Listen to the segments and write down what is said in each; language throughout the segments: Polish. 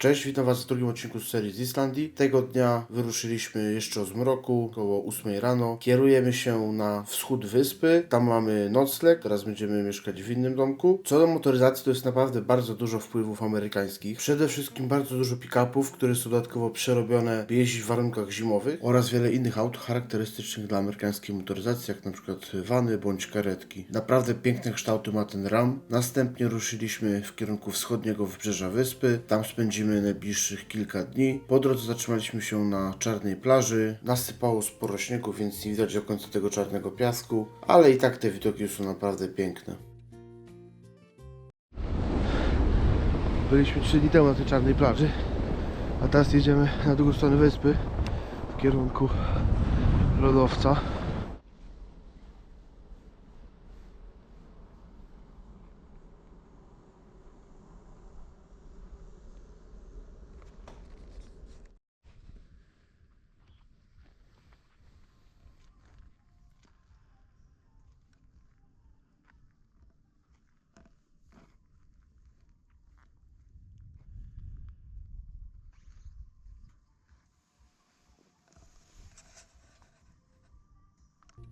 Cześć, witam Was w drugim odcinku z serii z Islandii. Tego dnia wyruszyliśmy jeszcze o zmroku, około 8 rano. Kierujemy się na wschód wyspy, tam mamy nocleg, teraz będziemy mieszkać w innym domku. Co do motoryzacji, to jest naprawdę bardzo dużo wpływów amerykańskich. Przede wszystkim bardzo dużo pick-upów, które są dodatkowo przerobione, by jeździć w warunkach zimowych oraz wiele innych aut charakterystycznych dla amerykańskiej motoryzacji, jak przykład wany bądź karetki. Naprawdę piękne kształty ma ten ram. Następnie ruszyliśmy w kierunku wschodniego wybrzeża wyspy. Tam spędzimy najbliższych kilka dni. Po drodze zatrzymaliśmy się na czarnej plaży. Nasypało sporo śniegu, więc nie widać do końca tego czarnego piasku, ale i tak te widoki są naprawdę piękne. Byliśmy 3 dni temu na tej czarnej plaży, a teraz jedziemy na drugą stronę wyspy w kierunku lodowca.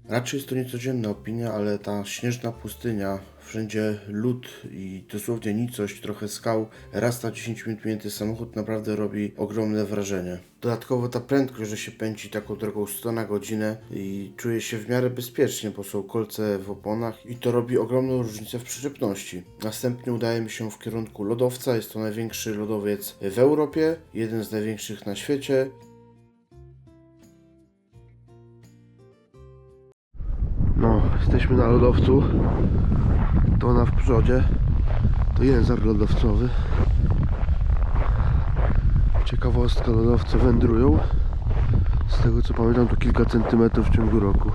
Raczej jest to niecodzienna opinia, ale ta śnieżna pustynia, wszędzie lód i dosłownie nicość, trochę skał, raz na 10 minut samochód naprawdę robi ogromne wrażenie. Dodatkowo ta prędkość, że się pędzi taką drogą 100 na godzinę i czuje się w miarę bezpiecznie, bo są kolce w oponach i to robi ogromną różnicę w przyczepności. Następnie udajemy się w kierunku lodowca, jest to największy lodowiec w Europie, jeden z największych na świecie. Jesteśmy na lodowcu. To na w przodzie. To język lodowcowy. Ciekawostka, lodowce wędrują. Z tego co pamiętam to kilka centymetrów w ciągu roku.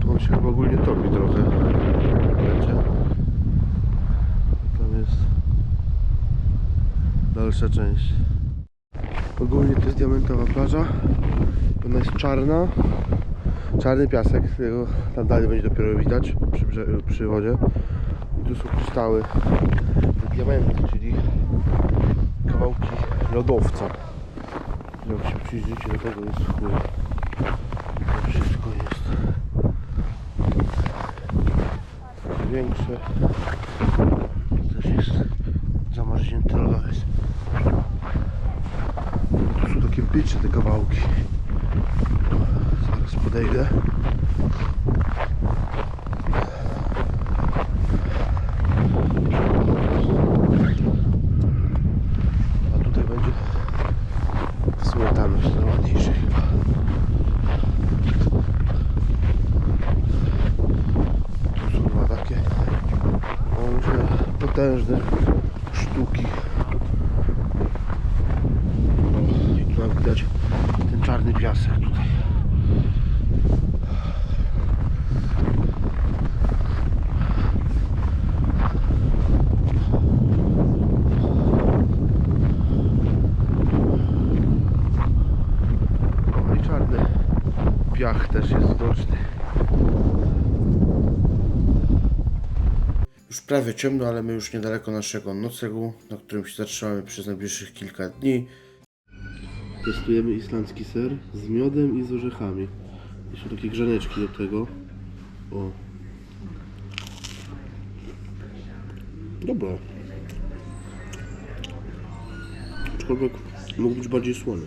Tu się chyba ogólnie topi trochę. Tam jest dalsza część. Ogólnie to jest diamentowa plaża. Ona jest czarna. Czarny piasek, tego tam dalej będzie dopiero widać przy, przy wodzie. I tu są kryształy diamenty, czyli kawałki lodowca. Jak się przyjrzycie do tego jest chuj. To wszystko jest większe. Też jest zamarznięty lodowiec. Tu są takie bycze te kawałki. Zaraz podejdę. A tutaj będzie w sumie najładniejszy chyba. Tu są dwa takie myślę, potężne sztuki. O, I tu mam widać ten czarny piasek tutaj. O, i czarny piach też jest widoczny. Już prawie ciemno, ale my już niedaleko naszego noclegu, na którym się zatrzymamy przez najbliższych kilka dni. Testujemy islandzki ser z miodem i z orzechami. I są takie grzaneczki do tego. O. Dobra. Aczkolwiek mógł być bardziej słony.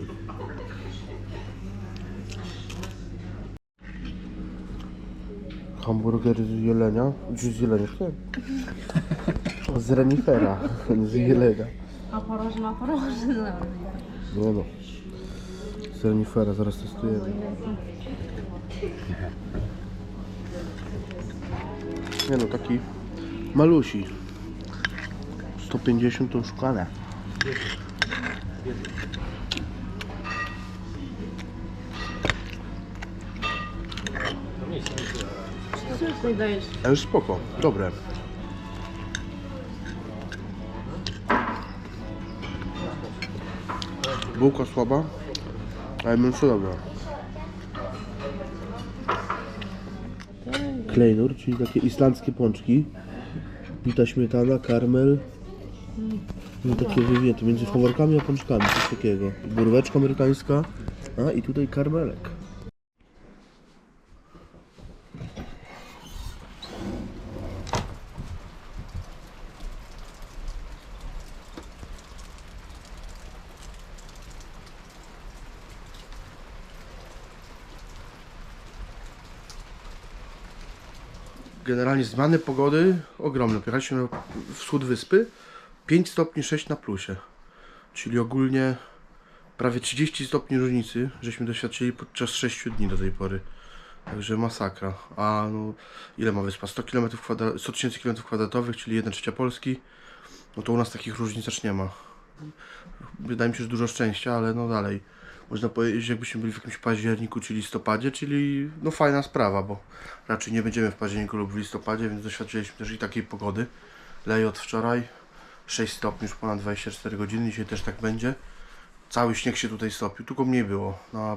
Hamburger z jelenia. Czy z jelenia? Z renifera, z jelenia. A porożna, porożna. Nie no. Z renifera zaraz testujemy. Nie no, taki malusi. 150 to szukane. Co tutaj dajesz? Spoko, dobre. Bułka słaba, ale no mięso dobre. Klejnur, czyli takie islandzkie pączki. Bita śmietana, karmel. No takie wywięte między faworkami a pączkami, coś takiego. Burweczka amerykańska. A i tutaj karmelek. Generalnie zmiany pogody ogromne. Pojechaliśmy na wschód wyspy 5 stopni 6 na plusie. Czyli ogólnie prawie 30 stopni różnicy, żeśmy doświadczyli podczas 6 dni do tej pory. Także masakra. A no, ile ma wyspa? 100 km kwadra- 100 tysięcy km kwadratowych, czyli 1 trzecia Polski. No to u nas takich różnic aż nie ma. Wydaje mi się, że dużo szczęścia, ale no dalej. Można powiedzieć, że jakbyśmy byli w jakimś październiku czy listopadzie, czyli no fajna sprawa, bo raczej nie będziemy w październiku lub w listopadzie, więc doświadczyliśmy też i takiej pogody. Leje od wczoraj, 6 stopni już ponad 24 godziny, dzisiaj też tak będzie. Cały śnieg się tutaj stopił, tylko mniej było. Na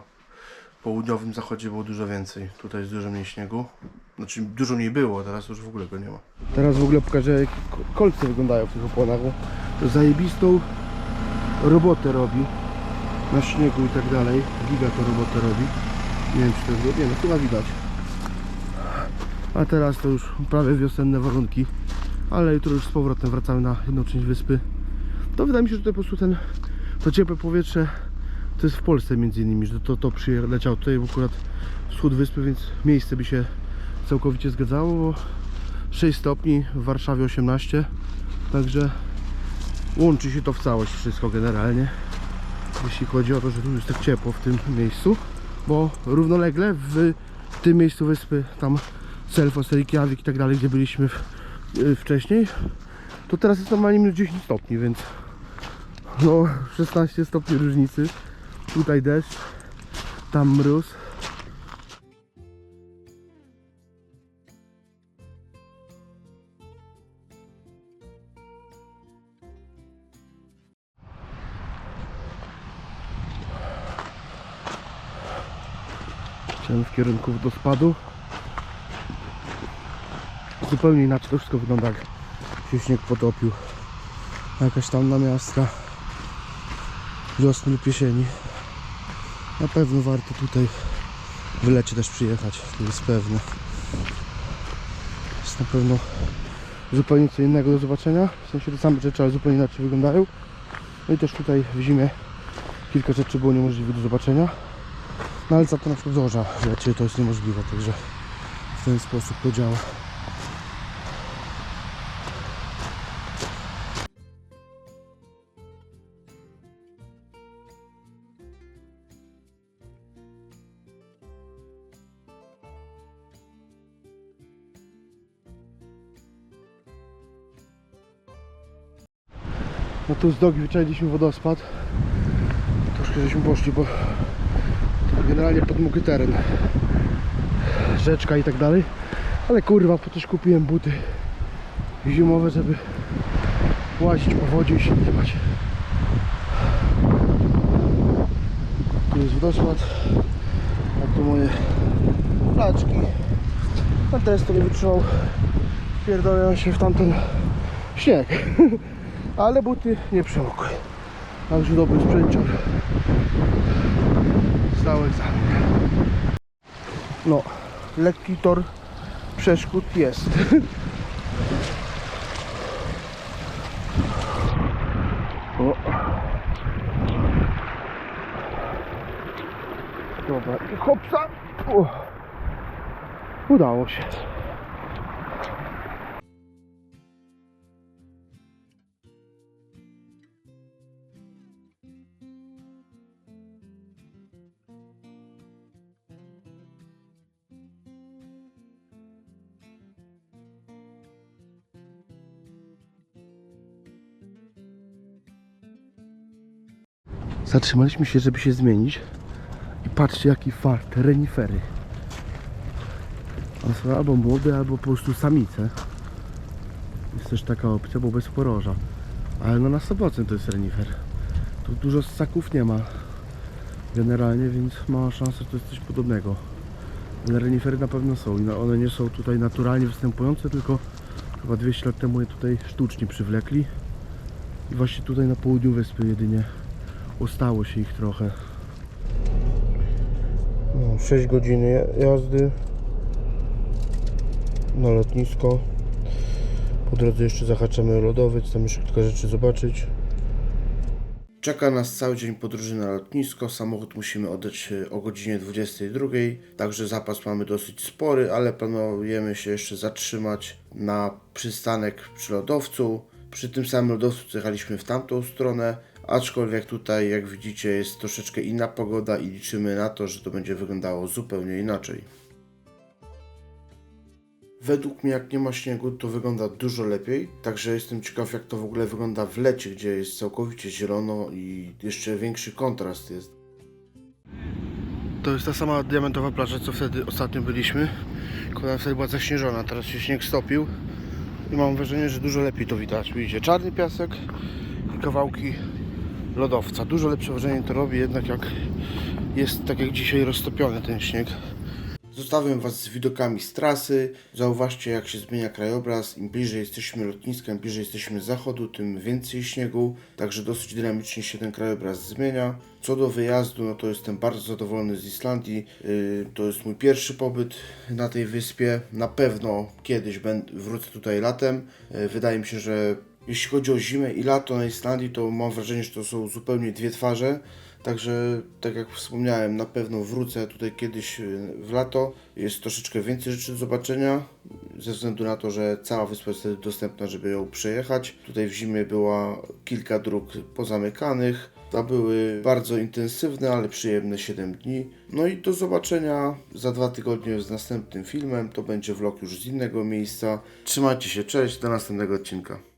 południowym zachodzie było dużo więcej. Tutaj jest dużo mniej śniegu. Znaczy dużo mniej było, teraz już w ogóle go nie ma. Teraz w ogóle pokażę jak kolce wyglądają w tych oponach, to zajebistą robotę robi na śniegu i tak dalej. Giga to robotę robi. Nie wiem czy to jest, nie no chyba widać. A teraz to już prawie wiosenne warunki, ale jutro już z powrotem wracamy na jedną część wyspy. To wydaje mi się, że to po prostu ten, to ciepłe powietrze to jest w Polsce między innymi, że to, to przyleciał tutaj akurat wschód wyspy, więc miejsce by się całkowicie zgadzało, bo 6 stopni, w Warszawie 18, także łączy się to w całość wszystko generalnie jeśli chodzi o to, że tu jest tak ciepło w tym miejscu, bo równolegle w tym miejscu wyspy, tam Selfos, Reykjavik i tak dalej, gdzie byliśmy w, y, wcześniej, to teraz jest normalnie minus 10 stopni, więc no 16 stopni różnicy. Tutaj deszcz, tam mróz. Chciałem w kierunku do spadu. Zupełnie inaczej to wszystko wygląda jak się śnieg potopił. Jakaś tam namiastka wiosny lub jesieni. Na pewno warto tutaj w lecie też przyjechać, to jest pewne. Jest na pewno zupełnie co innego do zobaczenia. W sensie te same rzeczy, ale zupełnie inaczej wyglądają. No i też tutaj w zimie kilka rzeczy było niemożliwe do zobaczenia. No ale za to na przykład zorza lecie to jest niemożliwe, także w ten sposób to działa. No tu z dogi wyczailiśmy wodospad. Troszkę żeśmy poszli, bo generalnie podmokły teren. Rzeczka i tak dalej. Ale kurwa, po też kupiłem buty zimowe, żeby łazić po wodzie i się nie bać. Tu jest wodospad. A tu moje placzki. A teraz to nie wytrzymał. Pierdolę się w tamten śnieg. Ale buty nie przemokły. Także dobry sprzęcior. Egzamin. No, lekki tor przeszkód jest. O. Dobra. Udało się. Zatrzymaliśmy się, żeby się zmienić. I patrzcie jaki fart, renifery. One są albo młode, albo po prostu samice. Jest też taka opcja, bo bez poroża. Ale no na 100% to jest renifer. Tu dużo ssaków nie ma. Generalnie, więc mała szansa, że to jest coś podobnego. Ale renifery na pewno są i na- one nie są tutaj naturalnie występujące, tylko chyba 200 lat temu je tutaj sztucznie przywlekli. I właśnie tutaj na południu wyspy jedynie ustało się ich trochę. No, 6 godzin jazdy na lotnisko. Po drodze jeszcze zahaczamy o lodowiec, tam jeszcze kilka rzeczy zobaczyć. Czeka nas cały dzień podróży na lotnisko. Samochód musimy oddać e, o godzinie 22. Także zapas mamy dosyć spory, ale planujemy się jeszcze zatrzymać na przystanek przy lodowcu. Przy tym samym lodowcu jechaliśmy w tamtą stronę. Aczkolwiek tutaj, jak widzicie, jest troszeczkę inna pogoda i liczymy na to, że to będzie wyglądało zupełnie inaczej. Według mnie, jak nie ma śniegu, to wygląda dużo lepiej. Także jestem ciekaw, jak to w ogóle wygląda w lecie, gdzie jest całkowicie zielono i jeszcze większy kontrast jest. To jest ta sama diamentowa plaża, co wtedy ostatnio byliśmy. Tylko ona wtedy była zaśnieżona, teraz się śnieg stopił. I mam wrażenie, że dużo lepiej to widać. Widzicie, czarny piasek i kawałki lodowca. Dużo lepsze wrażenie to robi, jednak jak jest tak jak dzisiaj roztopiony ten śnieg. Zostawiam Was z widokami z trasy. Zauważcie, jak się zmienia krajobraz. Im bliżej jesteśmy lotniska, im bliżej jesteśmy zachodu, tym więcej śniegu. Także dosyć dynamicznie się ten krajobraz zmienia. Co do wyjazdu, no to jestem bardzo zadowolony z Islandii. Yy, to jest mój pierwszy pobyt na tej wyspie. Na pewno kiedyś wrócę tutaj latem. Yy, wydaje mi się, że jeśli chodzi o zimę i lato na Islandii, to mam wrażenie, że to są zupełnie dwie twarze. Także, tak jak wspomniałem, na pewno wrócę tutaj kiedyś y, w lato. Jest troszeczkę więcej rzeczy do zobaczenia, ze względu na to, że cała wyspa jest dostępna, żeby ją przejechać. Tutaj w zimie było kilka dróg pozamykanych. To były bardzo intensywne, ale przyjemne 7 dni. No i do zobaczenia za dwa tygodnie z następnym filmem. To będzie vlog już z innego miejsca. Trzymajcie się, cześć, do następnego odcinka.